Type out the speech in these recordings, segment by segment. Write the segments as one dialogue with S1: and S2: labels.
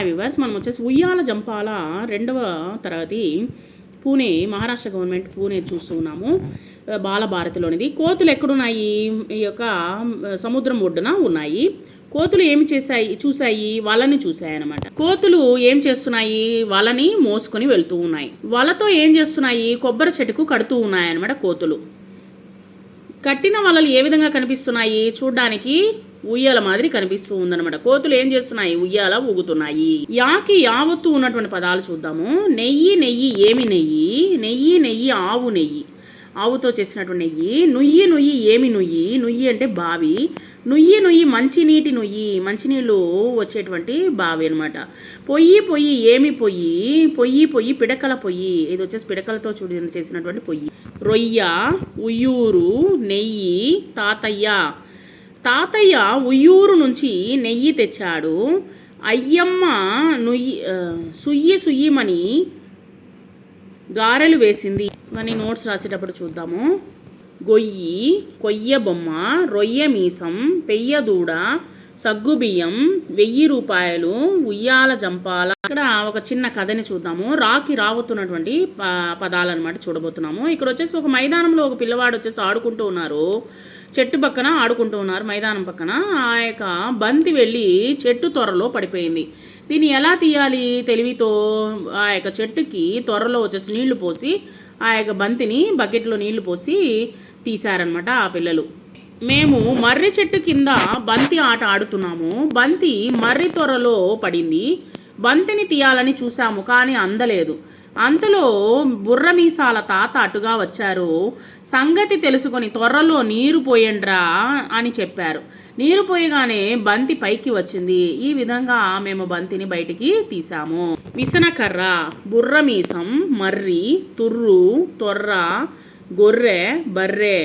S1: Hi viewers మనం వచ్చేసి ఉయ్యాల జంపాల రెండవ తరగతి పూణే మహారాష్ట్ర గవర్నమెంట్ పూణే చూస్తున్నాము. బాలభారతిలోనిది. కోతులు ఎక్కడున్నాయి? ఈ యొక్క సముద్రం ఒడ్డున ఉన్నాయి. కోతులు ఏమి చేశాయి? చూశాయి? వలని చూశాయి అనమాట కోతులు ఏం చేస్తున్నాయి? వలని మోసుకొని వెళ్తూ ఉన్నాయి. వలతో ఏం చేస్తున్నాయి? కొబ్బరి చెట్టుకు కడుతూ ఉన్నాయి అన్నమాట కోతులు. కట్టిన వలలు ఏ విధంగా కనిపిస్తున్నాయి? చూడ్డానికి ఉయ్యాల మాదిరి కనిపిస్తూ ఉందన్నమాట. కోతులు ఏం చేస్తున్నాయి? ఉయ్యాల ఊగుతున్నాయి. యాకి యావత్తు ఉన్నటువంటి పదాలు చూద్దాము. నెయ్యి నెయ్యి ఏమి నెయ్యి? నెయ్యి నెయ్యి ఆవు నెయ్యి. ఆవుతో చేసినటువంటి నెయ్యి. నుయ్యి నుయ్యి ఏమి నుయ్యి? నుయ్యి అంటే బావి. నుయ్యి నుయ్యి మంచినీటి నుయ్యి. మంచినీళ్ళు వచ్చేటువంటి బావి అనమాట పొయ్యి పొయ్యి ఏమి పొయ్యి? పొయ్యి పొయ్యి పిడకల పొయ్యి. ఇది వచ్చేసి పిడకలతో చూడి చేసినటువంటి పొయ్యి. రొయ్య ఉయ్యూరు నెయ్యి తాతయ్య. తాతయ్య ఉయ్యూరు నుంచి నెయ్యి తెచ్చాడు. అయ్యమ్మ నుయ్యి సుయ్యి సుయ్యిమని గారెలు వేసింది. ఇవన్నీ నోట్స్ రాసేటప్పుడు చూద్దాము. గొయ్యి కొయ్య బొమ్మ రొయ్య మీసం పెయ్య దూడ సగ్గుబియ్యం వెయ్యి రూపాయలు ఉయ్యాల జంపాల. ఇక్కడ ఒక చిన్న కథని చూద్దాము. రాకి రావుతున్నటువంటి ప- పదాలు అనమాట చూడబోతున్నాము. ఇక్కడ వచ్చేసి ఒక మైదానంలో ఒక పిల్లవాడు వచ్చేసి ఆడుకుంటూ ఉన్నారు. చెట్టు పక్కన ఆడుకుంటూ ఉన్నారు మైదానం పక్కన. ఆ యొక్క బంతి వెళ్ళి చెట్టు త్వరలో పడిపోయింది. దీన్ని ఎలా తీయాలి తెలివితో? ఆ యొక్క చెట్టుకి త్వరలో వచ్చేసి నీళ్ళు పోసి ఆ యొక్క బంతిని బకెట్లో నీళ్ళు పోసి తీశారనమాట ఆ పిల్లలు. మేము మర్రి చెట్టు కింద బంతి ఆట ఆడుతున్నాము. బంతి మర్రి త్వరలో పడింది. బంతిని తీయాలని చూసాము కానీ అందలేదు. అంతలో బుర్రమీసాల తాత అటుగా వచ్చారు. సంగతి తెలుసుకొని త్వరలో నీరు పోయండ్రా అని చెప్పారు. నీరు పోయగానే బంతి పైకి వచ్చింది. ఈ విధంగా మేము బంతిని బయటికి తీసాము విసనకర్ర బుర్రమీసం మర్రి తుర్రు తొర్ర గొర్రె బర్రె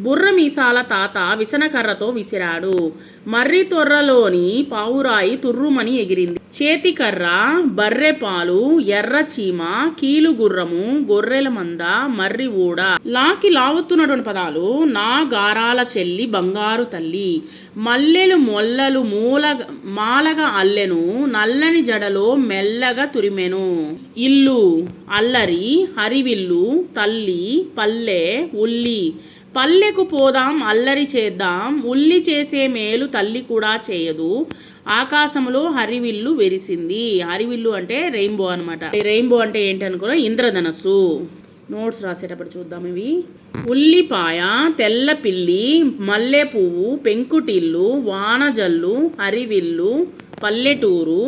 S1: బుర్ర మీసాల తాత విసనకర్రతో విసిరాడు. మర్రి తొర్రలోని పావురాయి తుర్రుమని ఎగిరింది. చేతికర్ర బర్రె పాలు కీలుగుర్రము కీలు గుర్రము గొర్రెల మంద మర్రి ఊడ. లాకి లావుతున్నటువంటి పదాలు నా గారాల చెల్లి బంగారు తల్లి. మల్లెలు మొల్లలు మూల మాలగా అల్లెను నల్లని జడలో మెల్లగా తురిమెను. ఇల్లు అల్లరి హరివిల్లు తల్లి పల్లె ఉల్లి. పల్లెకు పోదాం అల్లరి చేద్దాం ఉల్లి చేసే మేలు తల్లి కూడా చేయదు. ఆకాశంలో హరివిల్లు వెరిసింది. హరివిల్లు అంటే రెయిన్బో అనమాట రెయిన్బో అంటే ఏంటి అనుకో ఇంద్రధనస్సు. నోట్స్ రాసేటప్పుడు చూద్దాం ఇవి. ఉల్లిపాయ తెల్ల పిల్లి మల్లె పువ్వు పెంకుటిల్లు వానజల్లు హరివిల్లు పల్లెటూరు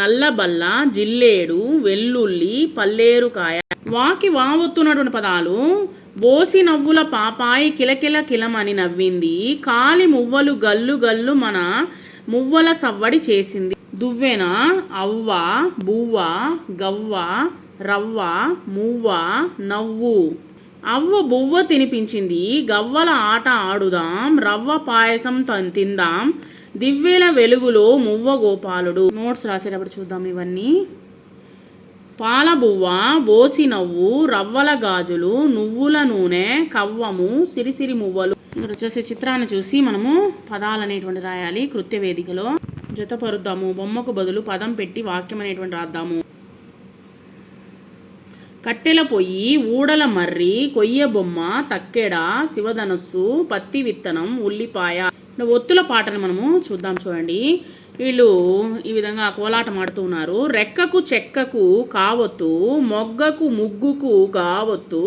S1: నల్లబల్ల జిల్లేడు వెల్లుల్లి పల్లేరుకాయ వాకి వావొత్తున్నటువంటి పదాలు బోసి నవ్వుల పాపాయి కిలకిల కిలమని నవ్వింది కాలి మువ్వలు గల్లు గల్లు మన మువ్వల సవ్వడి చేసింది. దువ్వెన అవ్వ బువ్వ గవ్వ రవ్వ మువ్వ నవ్వు. అవ్వ బువ్వ తినిపించింది గవ్వల ఆట ఆడుదాం రవ్వ పాయసం తిందాం దివ్వెల వెలుగులో మువ్వ గోపాలుడు. నోట్స్ రాసేటప్పుడు చూద్దాం ఇవన్నీ. పాలబువ్వ బోసి నవ్వు రవ్వల గాజులు నువ్వుల నూనె కవ్వము సిరిసిరి మువ్వలు. ఇక్కడ వచ్చేసి చిత్రాన్ని చూసి మనము పదాలు అనేటువంటి రాయాలి కృత్య వేదికలో. జతపరుద్దాము బొమ్మకు బదులు పదం పెట్టి వాక్యం అనేటువంటి రాద్దాము. కట్టెల పొయ్యి ఊడల మర్రి కొయ్య బొమ్మ తక్కెడ శివధనస్సు పత్తి విత్తనం ఉల్లిపాయ. ఒత్తుల పాటను మనము చూద్దాం చూడండి. వీళ్ళు ఈ విధంగా కోలాటం ఆడుతున్నారు రెక్కకు చెక్కకు కావత్తు మొగ్గకు ముగ్గుకు కావత్తు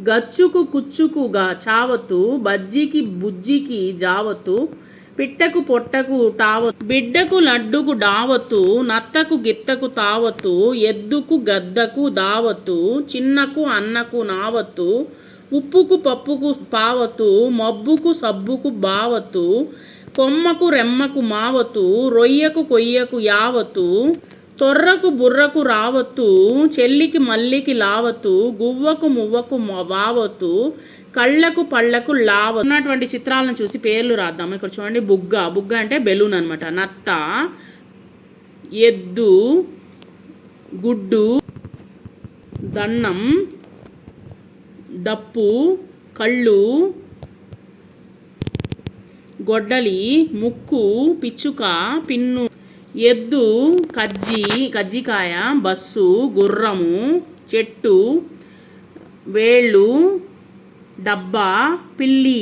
S1: గచ్చుకు కుచ్చుకు గా చావత్తు బజ్జికి బుజ్జికి జావత్తు పిట్టకు పొట్టకు టావత్తు బిడ్డకు లడ్డుకు డావత్తు నత్తకు గిత్తకు తావత్తు ఎద్దుకు గద్దకు దావత్తు చిన్నకు అన్నకు నావత్తు ఉప్పుకు పప్పుకు పావత్తు మబ్బుకు సబ్బుకు బావత్తు కొమ్మకు రెమ్మకు మావత్తు రొయ్యకు కొయ్యకు యావత్తు తొర్రకు బుర్రకు రావత్తు చెల్లికి మల్లికి లావత్తు గువ్వకు మువ్వకు మ- వావత్తు కళ్ళకు పళ్ళకు లావ ఉన్నటువంటి చిత్రాలను చూసి పేర్లు రాద్దాం ఇక్కడ చూడండి బుగ్గ. బుగ్గ అంటే బెలూన్ అనమాట నత్త ఎద్దు గుడ్డు దన్నం డప్పు కళ్ళు గొడ్డలి ముక్కు పిచ్చుక పిన్ను ఎద్దు కజ్జి కజ్జికాయ బస్సు గుర్రము చెట్టు వేళ్ళు డబ్బా పిల్లి.